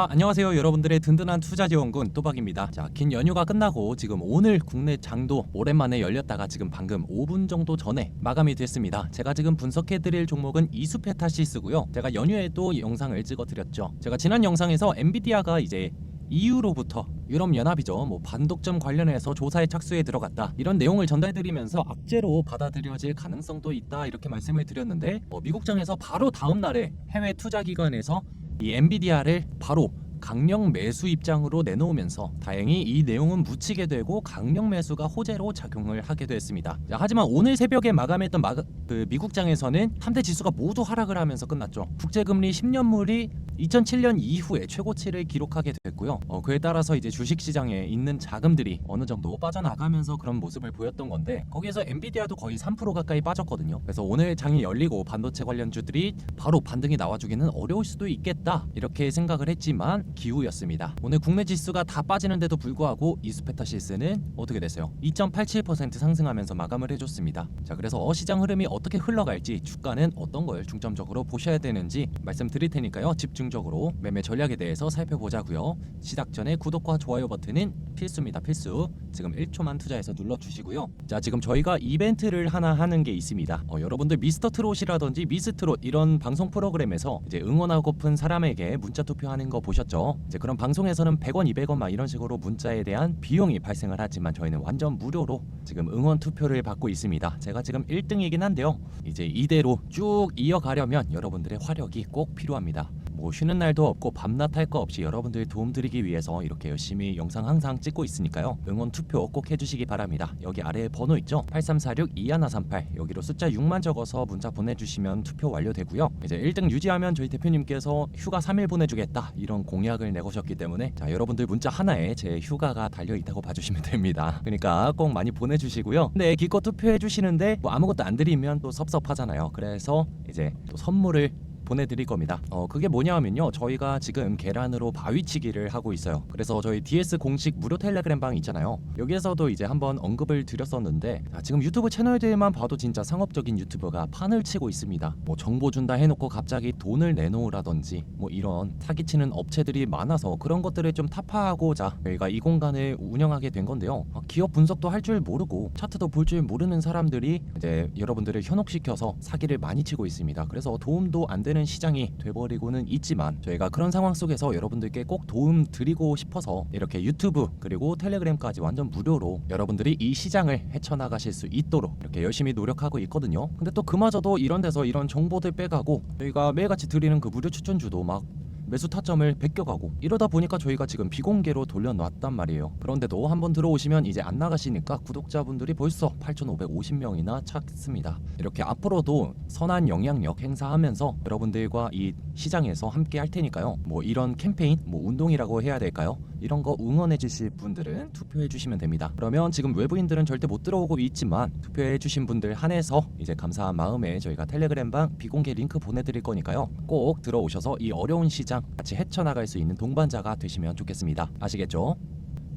자, 안녕하세요. 여러분들의 든든한 투자 지원군 또박입니다. 자, 긴 연휴가 끝나고 지금 오늘 국내 장도 오랜만에 열렸다가 지금 방금 5분 정도 전에 마감이 됐습니다. 제가 지금 분석해 드릴 종목은 이수페타시스고요. 제가 연휴에 도 영상을 찍어 드렸죠. 제가 지난 영상에서 엔비디아가 이제 이후로부터 유럽 연합이죠. 뭐 반독점 관련해서 조사에 착수해 들어갔다. 이런 내용을 전달드리면서 악재로 받아들여질 가능성도 있다. 이렇게 말씀을 드렸는데 어, 미국장에서 바로 다음 날에 해외 투자 기관에서 이 엔비디아를 바로 강력 매수 입장으로 내놓으면서 다행히 이 내용은 묻히게 되고 강력 매수가 호재로 작용을 하게 됐습니다. 자, 하지만 오늘 새벽에 마감했던 마, 그 미국장에서는 3대 지수가 모두 하락을 하면서 끝났죠. 국제금리 10년물이 2007년 이후에 최고치를 기록하게 됐고요. 어, 그에 따라서 이제 주식시장에 있는 자금들이 어느 정도 빠져나가면서 그런 모습을 보였던 건데 거기에서 엔비디아도 거의 3% 가까이 빠졌거든요. 그래서 오늘 장이 열리고 반도체 관련주들이 바로 반등이 나와주기는 어려울 수도 있겠다 이렇게 생각을 했지만 기우였습니다. 오늘 국내 지수가 다 빠지는데도 불구하고 이수페타시스는 어떻게 됐어요? 2.87% 상승하면서 마감을 해줬습니다. 자 그래서 어 시장 흐름이 어떻게 흘러갈지 주가는 어떤 걸 중점적으로 보셔야 되는지 말씀드릴 테니까요. 집중적으로 매매 전략에 대해서 살펴보자고요. 시작 전에 구독과 좋아요 버튼은 필수입니다. 필수. 지금 1초만 투자해서 눌러주시고요. 자 지금 저희가 이벤트를 하나 하는 게 있습니다. 어, 여러분들 미스터 트롯이라든지 미스 트롯 이런 방송 프로그램에서 이제 응원하고픈 사람에게 문자 투표하는 거 보셨죠? 이제 그런 방송에서는 100원, 200원 막 이런 식으로 문자에 대한 비용이 발생을 하지만 저희는 완전 무료로 지금 응원 투표를 받고 있습니다. 제가 지금 1등이긴 한데요. 이제 이대로 쭉 이어가려면 여러분들의 화력이 꼭 필요합니다. 뭐 쉬는 날도 없고 밤낮 할 거 없이 여러분들 도움 드리기 위해서 이렇게 열심히 영상 항상 찍고 있으니까요. 응원 투표 꼭 해주시기 바랍니다. 여기 아래에 번호 있죠? 8346-2138 여기로 숫자 6만 적어서 문자 보내주시면 투표 완료되고요. 이제 1등 유지하면 저희 대표님께서 휴가 3일 보내주겠다 이런 공약을 내거셨기 때문에 자 여러분들 문자 하나에 제 휴가가 달려 있다고 봐주시면 됩니다. 그러니까 꼭 많이 보내주시고요. 근데 기껏 투표해 주시는데 뭐 아무것도 안 드리면 또 섭섭하잖아요. 그래서 이제 또 선물을 보내드릴 겁니다. 어 그게 뭐냐면요. 저희가 지금 계란으로 바위치기를 하고 있어요. 그래서 저희 DS 공식 무료 텔레그램 방 있잖아요. 여기에서도 이제 한번 언급을 드렸었는데 아, 지금 유튜브 채널들만 봐도 진짜 상업적인 유튜버가 판을 치고 있습니다. 뭐 정보 준다 해놓고 갑자기 돈을 내놓으라든지 뭐 이런 사기치는 업체들이 많아서 그런 것들을 좀 타파하고자 저희가 이 공간을 운영하게 된 건데요. 아, 기업 분석도 할 줄 모르고 차트도 볼 줄 모르는 사람들이 이제 여러분들을 현혹시켜서 사기를 많이 치고 있습니다. 그래서 도움도 안 되는 시장이 돼버리고는 있지만 저희가 그런 상황 속에서 여러분들께 꼭 도움 드리고 싶어서 이렇게 유튜브 그리고 텔레그램까지 완전 무료로 여러분들이 이 시장을 헤쳐나가실 수 있도록 이렇게 열심히 노력하고 있거든요. 근데 또 그마저도 이런 데서 이런 정보들 빼가고 저희가 매일같이 드리는 그 무료 추천주도 막 매수 타점을 베껴가고 이러다 보니까 저희가 지금 비공개로 돌려놨단 말이에요. 그런데도 한번 들어오시면 이제 안 나가시니까 구독자분들이 벌써 8,550명이나 찾습니다. 이렇게 앞으로도 선한 영향력 행사하면서 여러분들과 이 시장에서 함께 할 테니까요. 뭐 이런 캠페인, 뭐 운동이라고 해야 될까요? 이런 거 응원해 주실 분들은 투표해 주시면 됩니다. 그러면 지금 외부인들은 절대 못 들어오고 있지만 투표해 주신 분들 한해서 이제 감사한 마음에 저희가 텔레그램방 비공개 링크 보내드릴 거니까요. 꼭 들어오셔서 이 어려운 시장 같이 헤쳐나갈 수 있는 동반자가 되시면 좋겠습니다. 아시겠죠?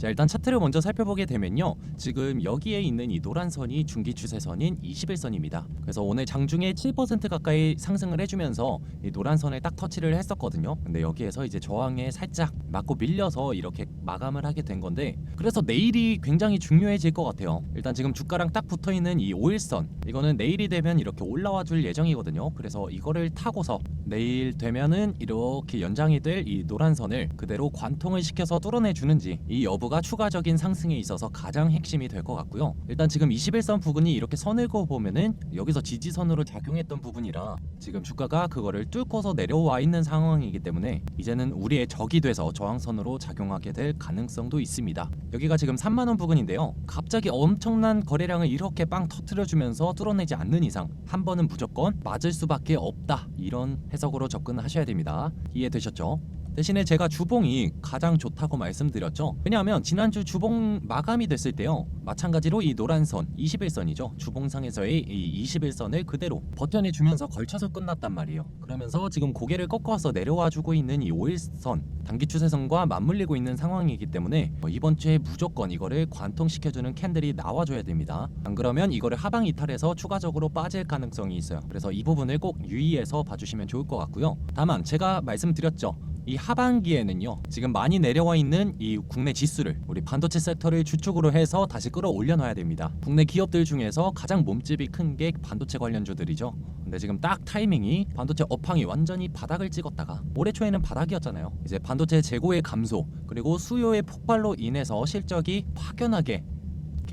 자 일단 차트를 먼저 살펴보게 되면요. 지금 여기에 있는 이 노란 선이 중기 추세선인 21선입니다. 그래서 오늘 장중에 7% 가까이 상승을 해주면서 이 노란 선을 딱 터치를 했었거든요. 근데 여기에서 이제 저항에 살짝 맞고 밀려서 이렇게 마감을 하게 된 건데 그래서 내일이 굉장히 중요해질 것 같아요. 일단 지금 주가랑 딱 붙어있는 이 5일선 이거는 내일이 되면 이렇게 올라와 줄 예정이거든요. 그래서 이거를 타고서 내일 되면은 이렇게 연장이 될 이 노란 선을 그대로 관통을 시켜서 뚫어내 주는지 이 여부가 추가적인 상승에 있어서 가장 핵심이 될 것 같고요. 일단 지금 21선 부분이 이렇게 선을 그어 보면은 여기서 지지선으로 작용했던 부분이라 지금 주가가 그거를 뚫고서 내려와 있는 상황이기 때문에 이제는 우리의 적이 돼서 저항선으로 작용하게 될 가능성도 있습니다. 여기가 지금 3만 원 부근인데요. 갑자기 엄청난 거래량을 이렇게 빵 터트려 주면서 뚫어내지 않는 이상 한 번은 무조건 맞을 수밖에 없다. 이런 해석으로 접근하셔야 됩니다. 이해되셨죠? 대신에 제가 주봉이 가장 좋다고 말씀드렸죠. 왜냐하면 지난주 주봉 마감이 됐을 때요. 마찬가지로 이 노란 선 21선이죠. 주봉상에서의 이 21선을 그대로 버텨내 주면서 걸쳐서 끝났단 말이에요. 그러면서 지금 고개를 꺾어서 내려와 주고 있는 이 5일선 단기 추세선과 맞물리고 있는 상황이기 때문에 뭐 이번 주에 무조건 이거를 관통시켜주는 캔들이 나와줘야 됩니다. 안 그러면 이거를 하방 이탈해서 추가적으로 빠질 가능성이 있어요. 그래서 이 부분을 꼭 유의해서 봐주시면 좋을 것 같고요. 다만 제가 말씀드렸죠. 이 하반기에는요 지금 많이 내려와 있는 이 국내 지수를 우리 반도체 섹터를 주축으로 해서 다시 끌어올려 놔야 됩니다. 국내 기업들 중에서 가장 몸집이 큰 게 반도체 관련주들이죠. 근데 지금 딱 타이밍이 반도체 업황이 완전히 바닥을 찍었다가 올해 초에는 바닥이었잖아요. 이제 반도체 재고의 감소 그리고 수요의 폭발로 인해서 실적이 확연하게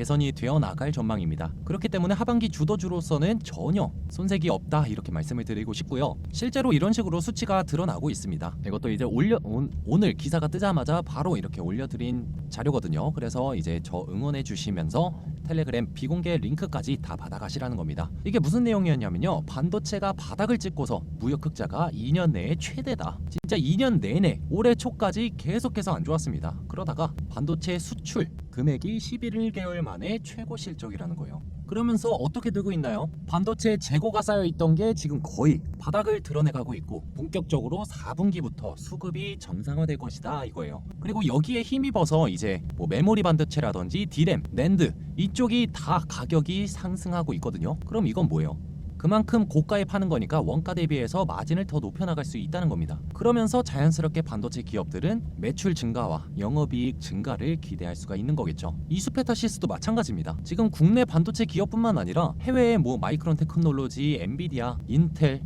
개선이 되어 나갈 전망입니다. 그렇기 때문에 하반기 주도주로서는 전혀 손색이 없다 이렇게 말씀을 드리고 싶고요. 실제로 이런 식으로 수치가 드러나고 있습니다. 이것도 이제 올려 온- 오늘 기사가 뜨자마자 바로 이렇게 올려드린 자료거든요. 그래서 이제 저 응원해 주시면서 텔레그램 비공개 링크까지 다 받아가시라는 겁니다. 이게 무슨 내용이었냐면요. 반도체가 바닥을 찍고서 무역 흑자가 2년 내에 최대다. 진짜 2년 내내 올해 초까지 계속해서 안 좋았습니다. 그러다가 반도체 수출 금액이 11개월 만에 최고 실적이라는 거예요. 그러면서 어떻게 되고 있나요? 반도체 재고가 쌓여 있던 게 지금 거의 바닥을 드러내가고 있고 본격적으로 4분기부터 수급이 정상화될 것이다 이거예요. 그리고 여기에 힘입어서 이제 뭐 메모리 반도체라든지 디램, 낸드 이쪽이 다 가격이 상승하고 있거든요. 그럼 이건 뭐예요? 그만큼 고가에 파는 거니까 원가 대비해서 마진을 더 높여 나갈 수 있다는 겁니다. 그러면서 자연스럽게 반도체 기업들은 매출 증가와 영업이익 증가를 기대할 수가 있는 거겠죠. 이수페타시스도 마찬가지입니다. 지금 국내 반도체 기업뿐만 아니라 해외의 뭐 마이크론 테크놀로지, 엔비디아, 인텔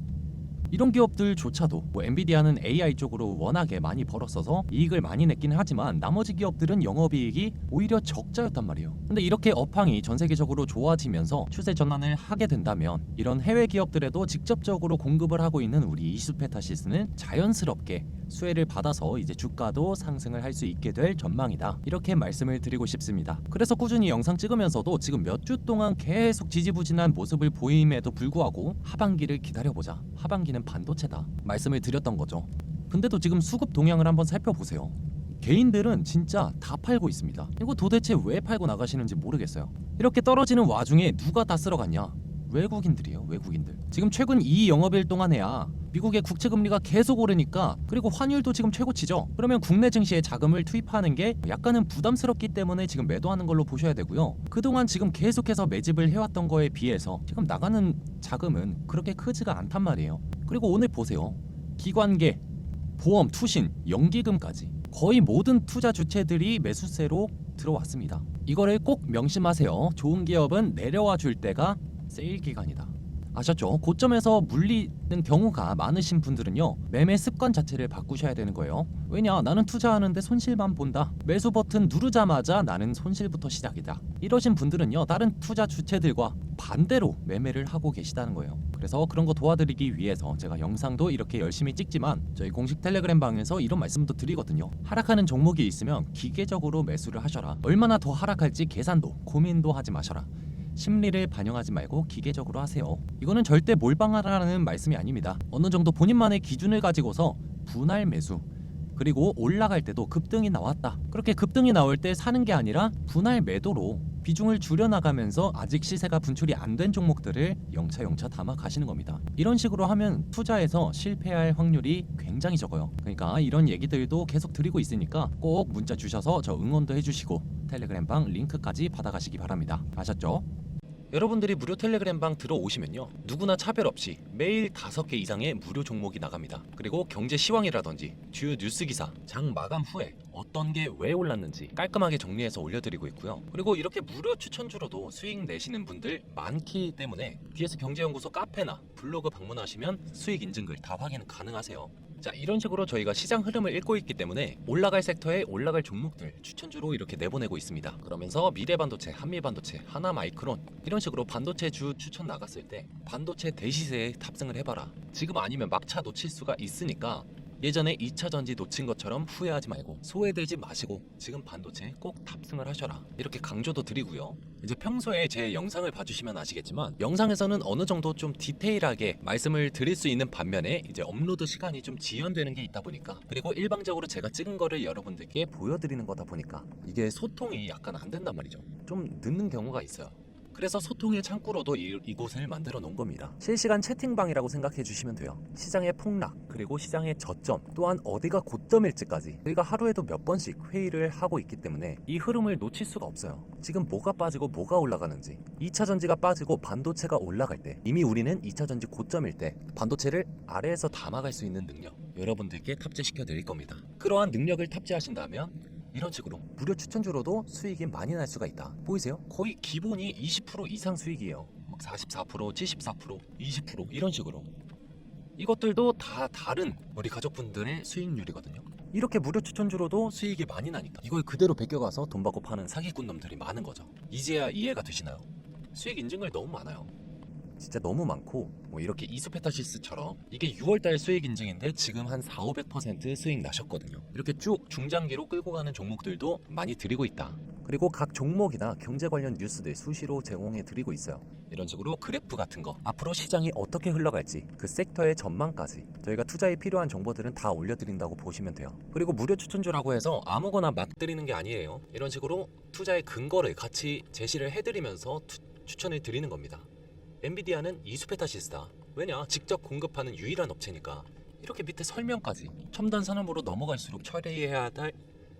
이런 기업들조차도 뭐 엔비디아는 AI 쪽으로 워낙에 많이 벌었어서 이익을 많이 냈기는 하지만 나머지 기업들은 영업이익이 오히려 적자였단 말이에요. 근데 이렇게 업황이 전 세계적으로 좋아지면서 추세 전환을 하게 된다면 이런 해외 기업들에도 직접적으로 공급을 하고 있는 우리 이수페타시스는 자연스럽게 수혜를 받아서 이제 주가도 상승을 할 수 있게 될 전망이다. 이렇게 말씀을 드리고 싶습니다. 그래서 꾸준히 영상 찍으면서도 지금 몇 주 동안 계속 지지부진한 모습을 보임에도 불구하고 하반기를 기다려보자. 하반기는 반도체다. 말씀을 드렸던 거죠. 근데도 지금 수급 동향을 한번 살펴보세요. 개인들은 진짜 다 팔고 있습니다. 이거 도대체 왜 팔고 나가시는지 모르겠어요. 이렇게 떨어지는 와중에 누가 다 쓸어갔냐? 외국인들이에요, 외국인들. 지금 최근 이 영업일 동안에야 미국의 국채 금리가 계속 오르니까 그리고 환율도 지금 최고치죠. 그러면 국내 증시에 자금을 투입하는 게 약간은 부담스럽기 때문에 지금 매도하는 걸로 보셔야 되고요. 그동안 지금 계속해서 매집을 해왔던 거에 비해서 지금 나가는 자금은 그렇게 크지가 않단 말이에요. 그리고 오늘 보세요. 기관계, 보험, 투신, 연기금까지 거의 모든 투자 주체들이 매수세로 들어왔습니다. 이거를 꼭 명심하세요. 좋은 기업은 내려와 줄 때가 세일 기간이다. 아셨죠? 고점에서 물리는 경우가 많으신 분들은요 매매 습관 자체를 바꾸셔야 되는 거예요. 왜냐 나는 투자하는데 손실만 본다. 매수 버튼 누르자마자 나는 손실부터 시작이다. 이러신 분들은요 다른 투자 주체들과 반대로 매매를 하고 계시다는 거예요. 그래서 그런 거 도와드리기 위해서 제가 영상도 이렇게 열심히 찍지만 저희 공식 텔레그램 방에서 이런 말씀도 드리거든요. 하락하는 종목이 있으면 기계적으로 매수를 하셔라. 얼마나 더 하락할지 계산도 고민도 하지 마셔라. 심리를 반영하지 말고 기계적으로 하세요. 이거는 절대 몰빵하라는 말씀이 아닙니다. 어느 정도 본인만의 기준을 가지고서 분할 매수 그리고 올라갈 때도 급등이 나왔다. 그렇게 급등이 나올 때 사는 게 아니라 분할 매도로 비중을 줄여나가면서 아직 시세가 분출이 안 된 종목들을 영차영차 담아 가시는 겁니다. 이런 식으로 하면 투자에서 실패할 확률이 굉장히 적어요. 그러니까 이런 얘기들도 계속 드리고 있으니까 꼭 문자 주셔서 저 응원도 해주시고 텔레그램방 링크까지 받아가시기 바랍니다. 아셨죠? 여러분들이 무료 텔레그램 방 들어오시면요 누구나 차별 없이 매일 다섯 개 이상의 무료 종목이 나갑니다. 그리고 경제 시황이라든지 주요 뉴스 기사 장 마감 후에 어떤 게 왜 올랐는지 깔끔하게 정리해서 올려드리고 있고요. 그리고 이렇게 무료 추천주로도 수익 내시는 분들 많기 때문에 BS 경제연구소 카페나 블로그 방문하시면 수익 인증글 다 확인 가능하세요 자 이런 식으로 저희가 시장 흐름을 읽고 있기 때문에 올라갈 섹터에 올라갈 종목들 추천주로 이렇게 내보내고 있습니다. 그러면서 미래반도체, 한미반도체, 하나마이크론 이런 식으로 반도체 주 추천 나갔을 때 반도체 대시세에 탑승을 해봐라. 지금 아니면 막차 놓칠 수가 있으니까 예전에 2차 전지 놓친 것처럼 후회하지 말고 소외되지 마시고 지금 반도체 꼭 탑승을 하셔라. 이렇게 강조도 드리고요. 이제 평소에 제 영상을 봐주시면 아시겠지만 영상에서는 어느 정도 좀 디테일하게 말씀을 드릴 수 있는 반면에 이제 업로드 시간이 좀 지연되는 게 있다 보니까 그리고 일방적으로 제가 찍은 거를 여러분들께 보여드리는 거다 보니까 이게 소통이 약간 안 된단 말이죠. 좀 늦는 경우가 있어요 그래서 소통의 창구로도 이, 이곳을 만들어 놓은 겁니다. 실시간 채팅방이라고 생각해 주시면 돼요. 시장의 폭락, 그리고 시장의 저점, 또한 어디가 고점일지까지 저희가 하루에도 몇 번씩 회의를 하고 있기 때문에 이 흐름을 놓칠 수가 없어요. 지금 뭐가 빠지고 뭐가 올라가는지 2차 전지가 빠지고 반도체가 올라갈 때 이미 우리는 2차 전지 고점일 때 반도체를 아래에서 담아갈 수 있는 능력 여러분들께 탑재시켜 드릴 겁니다. 그러한 능력을 탑재하신다면 이런 식으로 무료 추천주로도 수익이 많이 날 수가 있다. 보이세요? 거의 기본이 20% 이상 수익이에요. 막 44%, 74%, 20% 이런 식으로. 이것들도 다 다른 우리 가족분들의 수익률이거든요. 이렇게 무료 추천주로도 수익이 많이 나니까 이걸 그대로 베껴가서 돈 받고 파는 사기꾼 놈들이 많은 거죠. 이제야 이해가 되시나요? 수익 인증을 너무 많아요. 진짜 너무 많고 뭐 이렇게 이소페타시스처럼 이게 6월달 수익 인증인데 지금 한 4, 500% 수익 나셨거든요. 이렇게 쭉 중장기로 끌고 가는 종목들도 많이 드리고 있다. 그리고 각 종목이나 경제 관련 뉴스들 수시로 제공해 드리고 있어요. 이런 식으로 그래프 같은 거 앞으로 시장이 어떻게 흘러갈지 그 섹터의 전망까지 저희가 투자에 필요한 정보들은 다 올려드린다고 보시면 돼요. 그리고 무료 추천주라고 해서 아무거나 막 드리는 게 아니에요. 이런 식으로 투자의 근거를 같이 제시를 해드리면서 투- 추천을 드리는 겁니다. 엔비디아는 이수페타시스다. 왜냐? 직접 공급하는 유일한 업체니까. 이렇게 밑에 설명까지 첨단 산업으로 넘어갈수록 처리해야 할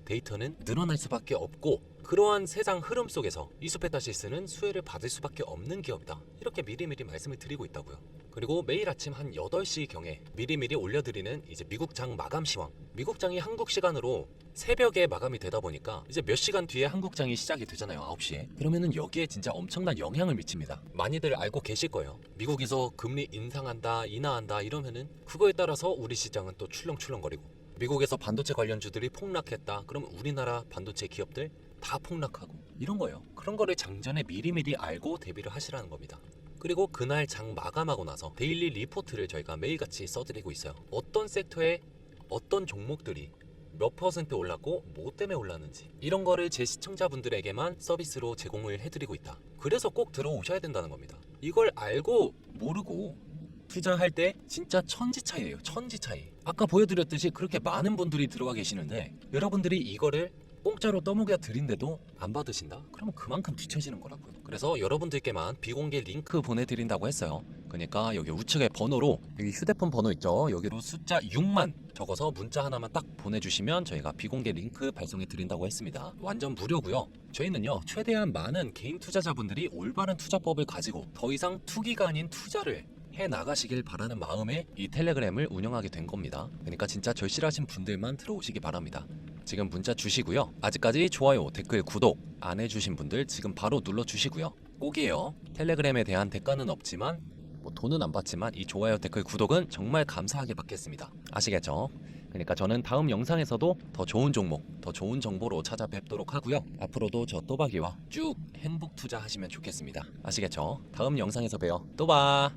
데이터는 늘어날 수밖에 없고 그러한 세상 흐름 속에서 이수페타시스는 수혜를 받을 수밖에 없는 기업이다. 이렇게 미리미리 말씀을 드리고 있다고요. 그리고 매일 아침 한 8시 경에 미리미리 올려드리는 이제 미국장 마감 시황. 미국장이 한국 시간으로 새벽에 마감이 되다 보니까 이제 몇 시간 뒤에 한국장이 시작이 되잖아요. 9시에. 그러면은 여기에 진짜 엄청난 영향을 미칩니다. 많이들 알고 계실 거예요. 미국에서 금리 인상한다, 인하한다 이러면은 그거에 따라서 우리 시장은 또 출렁출렁거리고 미국에서 반도체 관련주들이 폭락했다. 그럼 우리나라 반도체 기업들 다 폭락하고 이런 거예요. 그런 거를 장전에 미리미리 알고 대비를 하시라는 겁니다. 그리고 그날 장 마감하고 나서 데일리 리포트를 저희가 매일같이 써드리고 있어요. 어떤 섹터에 어떤 종목들이 몇 퍼센트 올랐고 뭐 때문에 올랐는지 이런 거를 제 시청자분들에게만 서비스로 제공을 해드리고 있다. 그래서 꼭 들어오셔야 된다는 겁니다. 이걸 알고 모르고 투자할 때 진짜 천지 차이예요. 천지 차이. 아까 보여드렸듯이 그렇게 많은 분들이 들어와 계시는데 여러분들이 이거를 공짜로 떠먹여 드린데도 안 받으신다? 그러면 그만큼 뒤처지는 거라고요. 그래서 여러분들께만 비공개 링크 보내드린다고 했어요. 그러니까 여기 우측에 번호로 여기 휴대폰 번호 있죠? 여기로 숫자 6만 적어서 문자 하나만 딱 보내주시면 저희가 비공개 링크 발송해 드린다고 했습니다. 완전 무료고요. 저희는요 최대한 많은 개인 투자자분들이 올바른 투자법을 가지고 더 이상 투기가 아닌 투자를 해 나가시길 바라는 마음에 이 텔레그램을 운영하게 된 겁니다. 그러니까 진짜 절실하신 분들만 들어오시기 바랍니다. 지금 문자 주시고요. 아직까지 좋아요, 댓글, 구독 안 해주신 분들 지금 바로 눌러주시고요. 꼭이에요. 텔레그램에 대한 대가는 없지만 뭐 돈은 안 받지만 이 좋아요, 댓글, 구독은 정말 감사하게 받겠습니다. 아시겠죠? 그러니까 저는 다음 영상에서도 더 좋은 종목, 더 좋은 정보로 찾아뵙도록 하고요. 앞으로도 저 또박이와 쭉 행복 투자하시면 좋겠습니다. 아시겠죠? 다음 영상에서 봬요. 또 봐.